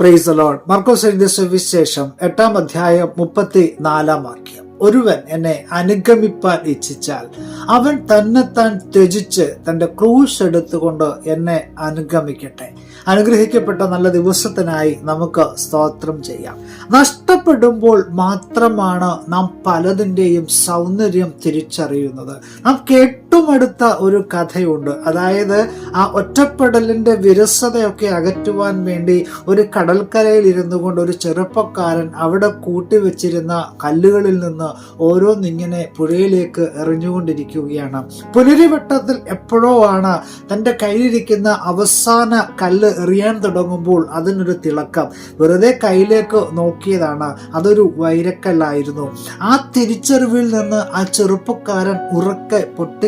Price alone മർക്കോസ് എഴുതിയ സുവിശേഷം എട്ടാം അധ്യായം മുപ്പത്തി നാലാം വാക്യം. ഒരുവൻ എന്നെ അനുഗമിപ്പാൻ ഇച്ഛിച്ചാൽ അവൻ തന്നെത്താൻ ത്യജിച്ച് തന്റെ ക്രൂശ് എടുത്തുകൊണ്ട് എന്നെ അനുഗമിക്കട്ടെ. അനുഗ്രഹിക്കപ്പെട്ട നല്ല ദിവസത്തിനായി നമുക്ക് സ്തോത്രം ചെയ്യാം. നഷ്ടപ്പെടുമ്പോൾ മാത്രമാണ് നാം പലതിന്റെയും സൗന്ദര്യം തിരിച്ചറിയുന്നത്. നാം കേട്ടുമെടുത്ത ഒരു കഥയുണ്ട്. അതായത് ആ ഒറ്റപ്പെടലിന്റെ വിരസതയൊക്കെ അകറ്റുവാൻ വേണ്ടി ഒരു കടൽക്കരയിൽ ഇരുന്നു കൊണ്ട് ഒരു ചെറുപ്പക്കാരൻ അവിടെ കൂട്ടിവെച്ചിരുന്ന കല്ലുകളിൽ നിന്ന് ഓരോന്നിങ്ങനെ പുഴയിലേക്ക് എറിഞ്ഞുകൊണ്ടിരിക്കുകയാണ്. പുലരിവട്ടത്തിൽ എപ്പോഴോ ആണ് തന്റെ കയ്യിലിരിക്കുന്ന അവസാന കല്ല് എറിയാൻ തുടങ്ങുമ്പോൾ അതിനൊരു തിളക്കം. വെറുതെ കയ്യിലേക്ക് നോക്കിയതാണ്. അതൊരു വൈരക്കല്ലായിരുന്നു. ആ തിരിച്ചറിവിൽ നിന്ന് ആ ചെറുപ്പക്കാരൻ ഉറക്കെ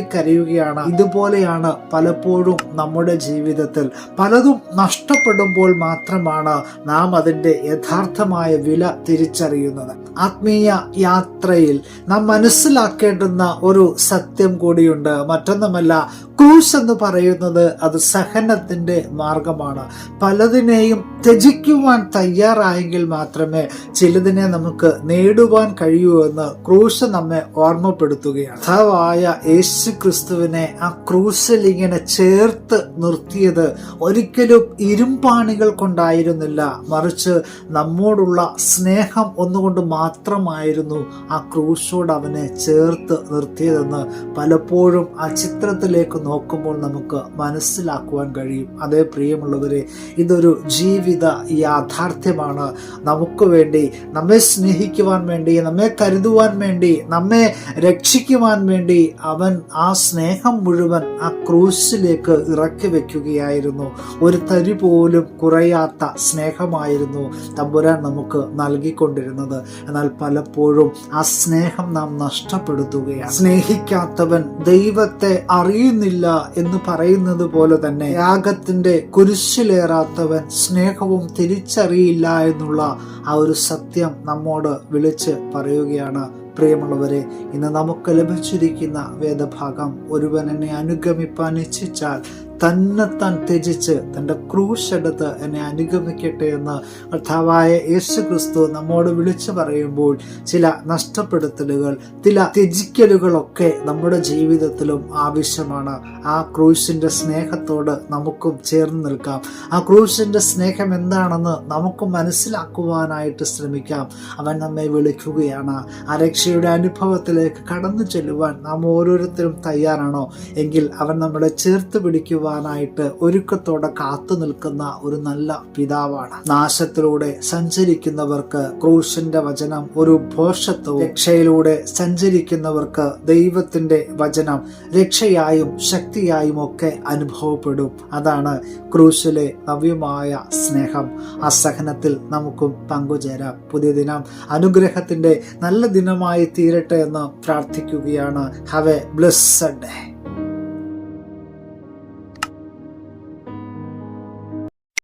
പൊട്ടിക്കരയുകയാണ് ഇതുപോലെയാണ് പലപ്പോഴും നമ്മുടെ ജീവിതത്തിൽ. പലതും നഷ്ടപ്പെടുമ്പോൾ മാത്രമാണ് നാം അതിന്റെ യഥാർത്ഥമായ വില തിരിച്ചറിയുന്നത്. ആത്മീയ യാത്രയിൽ നാം മനസ്സിലാക്കേണ്ടുന്ന ഒരു സത്യം കൂടിയുണ്ട്. മറ്റൊന്നുമല്ല ക്രൂസ് എന്ന് പറയുന്നത് അത് സഹനത്തിന്റെ മാർഗമാണ്. പലതിനെയും ത്യജിക്കുവാൻ തയ്യാറായെങ്കിൽ മാത്രമേ ചിലതിനെ നമുക്ക് നേടുവാൻ കഴിയൂ എന്ന് ക്രൂശ് നമ്മെ ഓർമ്മപ്പെടുത്തുകയാണ്. കഥാവായ യേശു ക്രിസ്തുവിനെ ആ ക്രൂശിൽ ഇങ്ങനെ ചേർത്ത് നിർത്തിയത് ഒരിക്കലും ഇരുമ്പാണികൾ കൊണ്ടായിരുന്നില്ല. മറിച്ച് നമ്മോടുള്ള സ്നേഹം ഒന്നുകൊണ്ട് മാത്രമായിരുന്നു ആ ക്രൂശോട് അവനെ ചേർത്ത് നിർത്തിയതെന്ന് പലപ്പോഴും ആ ചിത്രത്തിലേക്ക് നോക്കുമ്പോൾ നമുക്ക് മനസ്സിലാക്കുവാൻ കഴിയും. അതേ പ്രിയമുള്ളവരെ ഇതൊരു ജീവിത യാഥാർത്ഥ്യമാണ്. നമുക്ക് വേണ്ടി നമ്മെ സ്നേഹിക്കുവാൻ വേണ്ടി നമ്മെ കരുതുവാൻ വേണ്ടി നമ്മെ രക്ഷിക്കുവാൻ വേണ്ടി അവൻ ആ സ്നേഹം മുഴുവൻ ആ ക്രൂശിലേക്ക് ഇറക്കി വെക്കുകയായിരുന്നു. ഒരു തരി പോലും കുറയാത്ത സ്നേഹമായിരുന്നു തമ്പുരാൻ നമുക്ക് നൽകിക്കൊണ്ടിരുന്നത്. പലപ്പോഴും ആ സ്നേഹം നാം നഷ്ടപ്പെടുത്തുകയാണ്. സ്നേഹിക്കാത്തവൻ ദൈവത്തെ അറിയുന്നില്ല എന്ന് പറയുന്നത് പോലെ തന്നെ യാഗത്തിന്റെ കുരിശിലേറാത്തവൻ സ്നേഹവും തിരിച്ചറിയില്ല എന്നുള്ള ആ ഒരു സത്യം നമ്മോട് വിളിച്ച് പറയുകയാണ്. പ്രിയമുള്ളവരെ ഇന്ന് നമുക്ക് ലഭിച്ചിരിക്കുന്ന വേദഭാഗം ഒരുവൻ എന്നെ അനുഗമിപ്പാൻ ഇച്ഛിച്ചാൽ തന്നെത്താൻ ത്യജിച്ച് തന്റെ ക്രൂശ് എടുത്ത് എന്നെ അനുഗമിക്കട്ടെ എന്ന് കർത്താവായ യേശു ക്രിസ്തു നമ്മോട് വിളിച്ചു പറയുമ്പോൾ ചില നഷ്ടപ്പെടുത്തലുകൾ ചില ത്യജിക്കലുകളൊക്കെ നമ്മുടെ ജീവിതത്തിലും ആവശ്യമാണ്. ആ ക്രൂശിന്റെ സ്നേഹത്തോട് നമുക്കും ചേർന്ന് നിൽക്കാം. ആ ക്രൂശിന്റെ സ്നേഹം എന്താണെന്ന് നമുക്ക് മനസ്സിലാക്കുവാനായിട്ട് ശ്രമിക്കാം. അവൻ നമ്മെ വിളിക്കുകയാണ്. ആ രക്ഷയുടെ അനുഭവത്തിലേക്ക് കടന്നു ചെല്ലുവാൻ നാം ഓരോരുത്തരും തയ്യാറാണോ? എങ്കിൽ അവൻ നമ്മളെ ചേർത്ത് പിടിക്കുവാനായിട്ട് ഒരുക്കത്തോടെ കാത്തു നിൽക്കുന്ന ഒരു നല്ല പിതാവാണ്. നാശത്തിലൂടെ സഞ്ചരിക്കുന്നവർക്ക് ക്രൂശന്റെ വചനം ഒരു ഭോഷത്വവും രക്ഷയിലൂടെ സഞ്ചരിക്കുന്നവർക്ക് ദൈവത്തിന്റെ വചനം രക്ഷയായും ശക്തിയായും ഒക്കെ അനുഭവപ്പെടും. അതാണ് ക്രൂശിലെ നവ്യമായ സ്നേഹം. ആ സഹനത്തിൽ നമുക്കും പങ്കുചേരാം. പുതിയ ദിനം അനുഗ്രഹത്തിന്റെ നല്ല ദിനമായി തീരട്ടെ എന്ന് പ്രാർത്ഥിക്കുകയാണ്. Have A blessed day